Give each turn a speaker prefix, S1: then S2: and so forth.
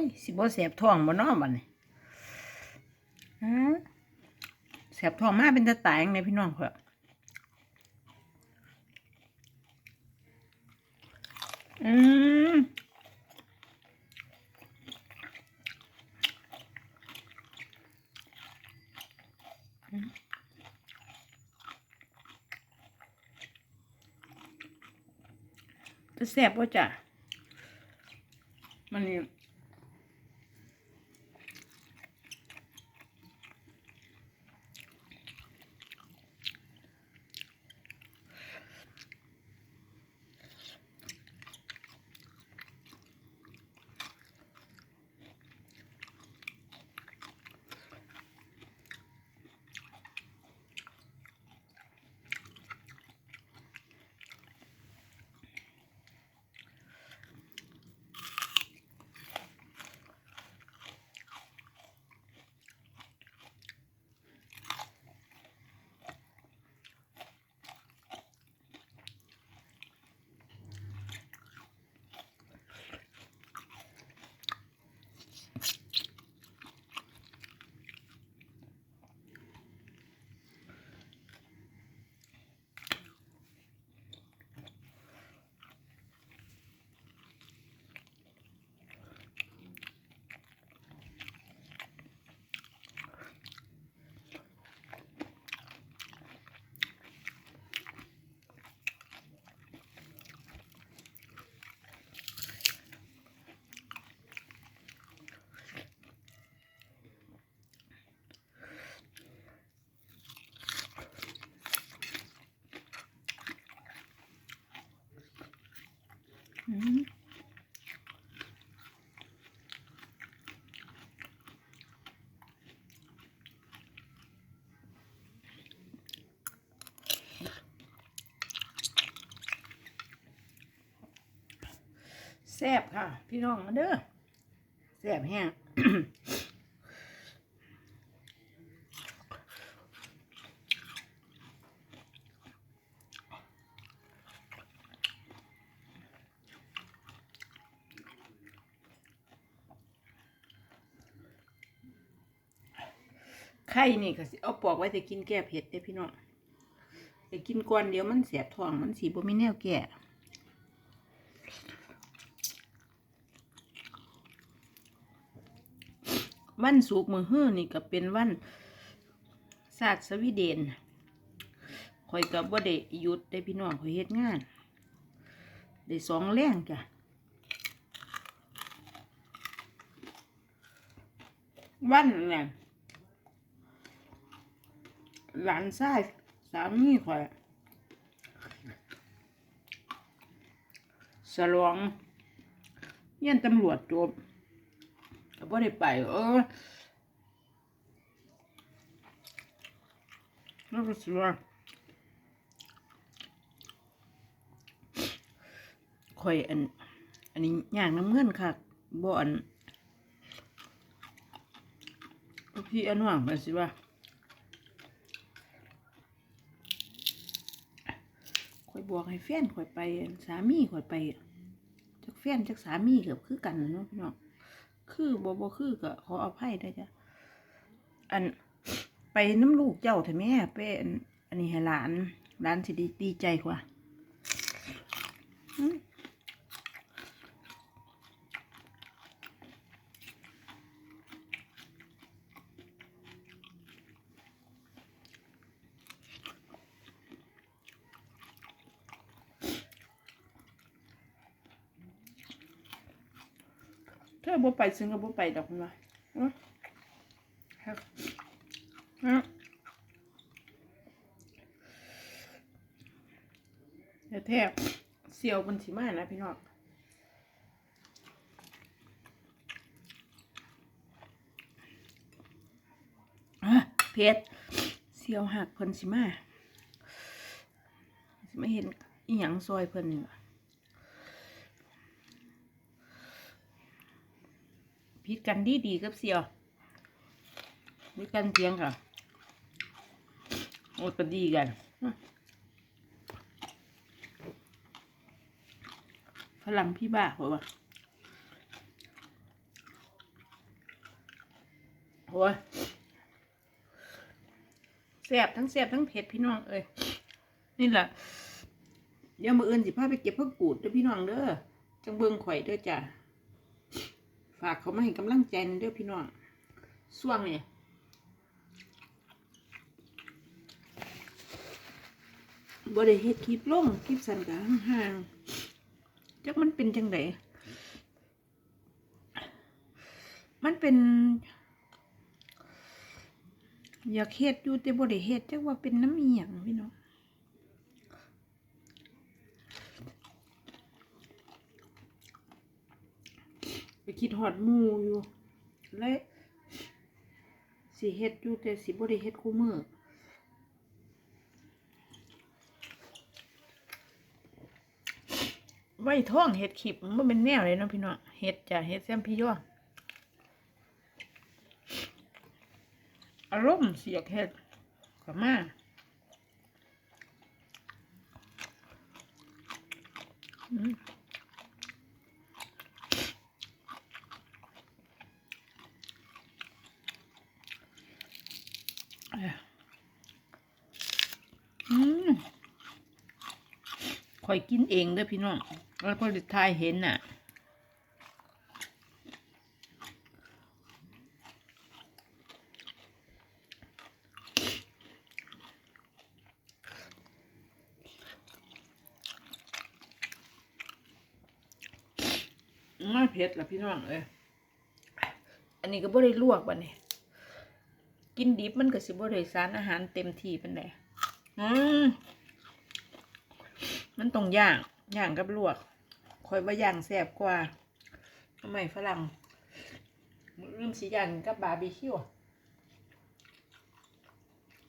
S1: ยสิบ่แสบท้องบ่นาะบัดนี้ฮะแสบท้องมากเป็นตะตายจังไดพี่น้องเพิ่นอืมจะแสบบ่าจ้ะมันนี่ แซ่บค่ะ พี่น้องมาเด้อแซ่บแห้ง ข่นี่ก็สิเอาปอกไว้แต่กินแก้เผ็ดได้พี่น้องแต่กินก่อนเดี๋ยวมันเสียท้องมันสีบ่มีแนวแก่วันสุกมือฮื้อนี่ก็เป็นวันศาสตร์สวีเดนข่อยกับว่าได้หยุดได้พี่น้องข่อยเฮ็ดงาน ได้สองแรงจ้ะวันเนี่ย หลานชายสามีข่อยสลองเยี่ยนตำรวจจบก็บ่ได้ไป เออแล้วก็สิว่าข่อยอัน อันนี้ย่างน้ำเงินค่ะบ่อันพี่อันว่างไปสิว่า อยบอกให้แฟนข่อยไปสามีข่อยไปจากแฟนจากสามีเกือบคือกันเนาะพี่น้องคือบ่บ่คือก็ขออภัยได้จ้ะอันไปน้ำลูกเจ้าเถอะแม่เป็นอันนี้ให้หลานหลานสิดีดีใจกว่า บ่ไปซึ่งก็บ่ไปดอกมันว่าอื้อครับอื้อเดี๋ยวแทบเสียวบนสีมานะพี่น้องอะเพชรเสียวหักเพิ่นสิมาสิไม่เห็นอีหยังซอยเพิ่นนี่ว่ะ พิดกันดีดีกับเสียวมีกันเพียงค่ะโอ้ก็ดีกันฝรั่งพี่บ้าเหรอวะอ้ยแซ่บทั้งแซ่บทั้งเผ็ดพี่น้องเอ้ยนี่แหละเดี๋ยวมืออื่นสิพาไปเก็บผักกูดเด้อพี่น้องเด้อจังเบิ่งข่อยเด้อจ้ะ ฝากเขามาให้กำลังใจนเด้อพี่น้องส่วงนี่บ่ได้เฮ็ดคลิปลงคลิปสั้นกะห่างๆจักมันเป็นจังไดมันเป็น อยากเฮ็ดอยู่แต่บ่ได้เฮ็ดจักว่าเป็นน้ำเอียงพี่น้อง คิดฮอดมูอยู่และสิเฮ็ดอยู่แต่สิบ่ได้เฮ็ดคู่มือไว้ท้องเฮ็ดคลิปมันเป็นแนวเลยเนาะพี่น้องเฮ็ดจ้ะเฮ็ดแซมพี่ย่ออารมณ์เสียกเฮ็ดกับมา อืมคอยกินเองด้อพี่น้อง แล้วก็ดิทายเห็นน่ะ ไม่เผ็ดละพี่น้องเอ้ยอันนี้ก็บ่ได้ลวกบัดนี้กินดิบมันก็สิบ่ได้สารอาหารเต็มที่ปานใด อืมมันต้องย่างย่างกับลวกคอยว่าย่างแซบกว่าทำไมฝรั่งลืมสิย่างกับบาร์บีคิว